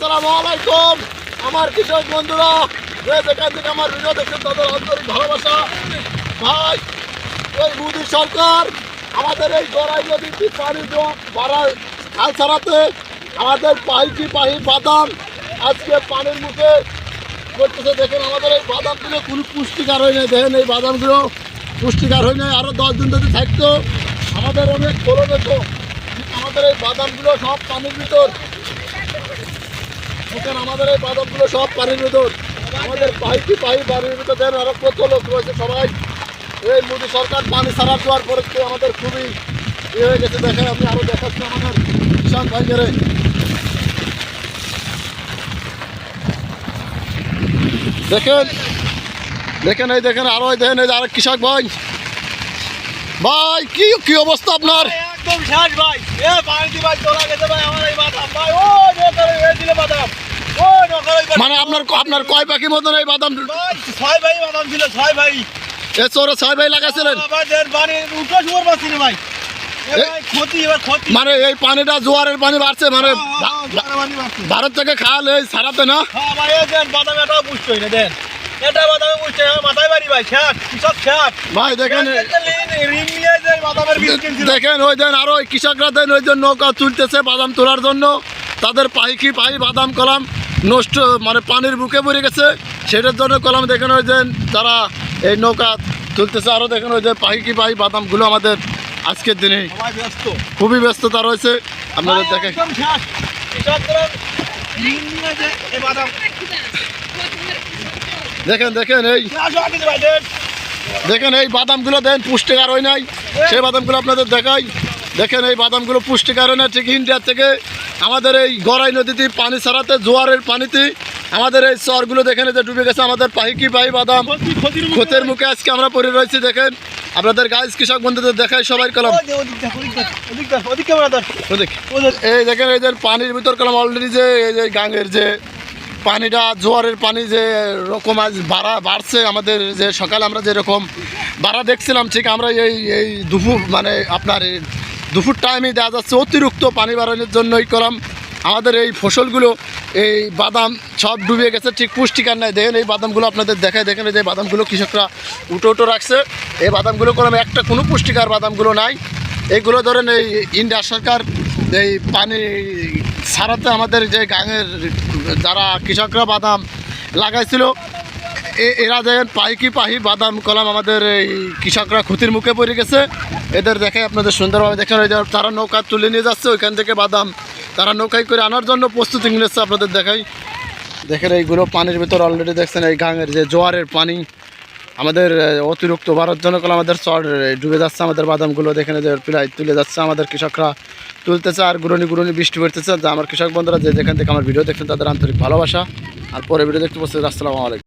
আসসালামু আমার কৃষক বন্ধুরা যেখান থেকে আমার ভিডিও দেখছেন তাদের আন্তরিক ভালোবাসা। ভাই, এই মোদী সরকার আমাদের এই গড়াই নদীতে পানি বাড়া খাল ছাড়াতে আমাদের পাহিকি পাহি বাদাম আজকে পানির মুখে করতেছে দেখেন আমাদের এই বাদামগুলো কোনো পুষ্টিকার হয় নাই। দেখেন এই বাদামগুলো পুষ্টিকার হয় নাই। আরও দশ দিন যদি থাকতো। আমাদের অনেক ফলন হতো আমাদের এই বাদামগুলো সব পানির ভিতর দেখেন আমাদের এই বাদামগুলো সব পানির ভিতর। আমাদের পাইপি পাই বাড়ির ভিতর দেন আরও কত লোক রয়েছে সবাই। এই মোদী সরকার পানি ছাড়া দেওয়ার পরে তো আমাদের খুবই ইয়ে হয়ে গেছে। দেখেন আপনি আরও দেখাচ্ছি আমাদের কিষান ভাইদের দেখেন দেখেন এই, দেখেন আরও দেখেন এই যে আরেক কৃষক ভাই। ভাই, কি কি অবস্থা আপনার? একদম শেষ ভাই। এ পানি গেছে ভাই আমার এই বাদাম ভাই ও নকরে এ দিলে বাদাম ও নকরে মানে আপনার আপনার কয় পাখি মতন এই বাদাম ছয় ভাই বাদাম ছিল ছয় ভাই। এ চোরে ছয় ভাই লাগাইছিলেন। ভাই। মানে এই পানিটা জোয়ারের পানি বাড়ছে মানে হ্যাঁ, হ্যাঁ, বাড়ছে। ভারত থেকে খাওয়ালে এই ছাড়াতে না? হ্যাঁ ভাই বাদাম এটাও বুঝতে না দেন। এটা বাদামে বুঝতে হয় মাথায় বাড়ি ভাই খ্যাট কৃষক খ্যাট ভাই দেখেন দেখেন ওই দেন আরও ওই কৃষকরা দেন ওই যে নৌকা তুলতেছে বাদাম তোলার জন্য। তাদের পাইকি পাই বাদাম কলাম। নষ্ট মানে পানির বুকে পড়ে গেছে। সেটার জন্য কলাম দেখেন ওই যে যারা এই নৌকা তুলতেছে। আরও দেখেন ওই যে পাইকি পাই বাদামগুলো আমাদের আজকের দিনে খুবই ব্যস্ততা রয়েছে। আপনাদের ভাই, দেখেন দেখেন দেখেন এই দেখেন এই বাদামগুলো দেন পুষ্টিকার হয় নাই। সেই বাদামগুলো আপনাদের দেখাই। দেখেন এই বাদামগুলো পুষ্টিকার হয় না ঠিক ইন্ডিয়ার থেকে আমাদের এই গড়াই নদীতে পানি ছাড়াতে জোয়ারের পানিতে আমাদের এই চরগুলো দেখেন যে ডুবে গেছে আমাদের পাহিকি পাহি বাদাম। ক্ষতের মুখে আজকে আমরা পড়ে রয়েছি দেখেন। আপনাদের গাছ কৃষক বন্ধুদের দেখাই সবাই কলম। এই দেখেন এই যে পানির ভিতর কলম অলরেডি যে এই যে গাঙের যে পানিটা জোয়ারের পানি যে রকম আজ বাড়া বাড়ছে আমাদের যে সকালে আমরা যেরকম বাড়া দেখছিলাম ঠিক আমরা এই এই দুপুর মানে আপনার এই দুপুর টাইমে দেখা যাচ্ছে অতিরিক্ত পানি বাড়ানোর জন্যই কলাম, আমাদের এই ফসলগুলো, এই বাদাম সব ডুবে গেছে, ঠিক পুষ্টিকার নাই। দেখেন এই বাদামগুলো আপনাদের দেখায়, দেখেন যে বাদামগুলো কৃষকরা উটো উটো রাখছে। এই বাদামগুলো কোনো একটা কোনো পুষ্টিকার বাদামগুলো নাই। এইগুলো ধরেন এই ইন্ডিয়া সরকার এই পানি ছাড়াতে আমাদের যে গাঙের যারা কৃষকরা বাদাম লাগাইছিল এরা দেখেন পাইকি পাহি, বাদাম, কলাম আমাদের এই কৃষকরা ক্ষতির মুখে পড়ে গেছে। এদের দেখে আপনাদের সুন্দরভাবে দেখেন ওই তারা নৌকা তুলে নিয়ে যাচ্ছে, ওইখান থেকে বাদাম তারা নৌকায় করে আনার জন্য প্রস্তুতি নিয়েছে আপনাদের দেখাই। দেখেন এইগুলো পানির ভিতর অলরেডি দেখছেন, এই গাঙের যে জোয়ারের পানি, আমাদের অতিরিক্ত বাড়ার জন্য আমাদের চর ডুবে যাচ্ছে আমাদের বাদামগুলো। দেখেন যে প্রায় তুলে যাচ্ছে আমাদের কৃষকরা। তুলতেছে আর গুরুনি গুরুনি বৃষ্টি পড়তেছে। আমার কৃষক বন্ধুরা যে যেখান থেকে আমার ভিডিও দেখছেন, তাদের আন্তরিক ভালোবাসা। আর পরে ভিডিও দেখতে পাচ্ছি আসসালামু আলাইকুম।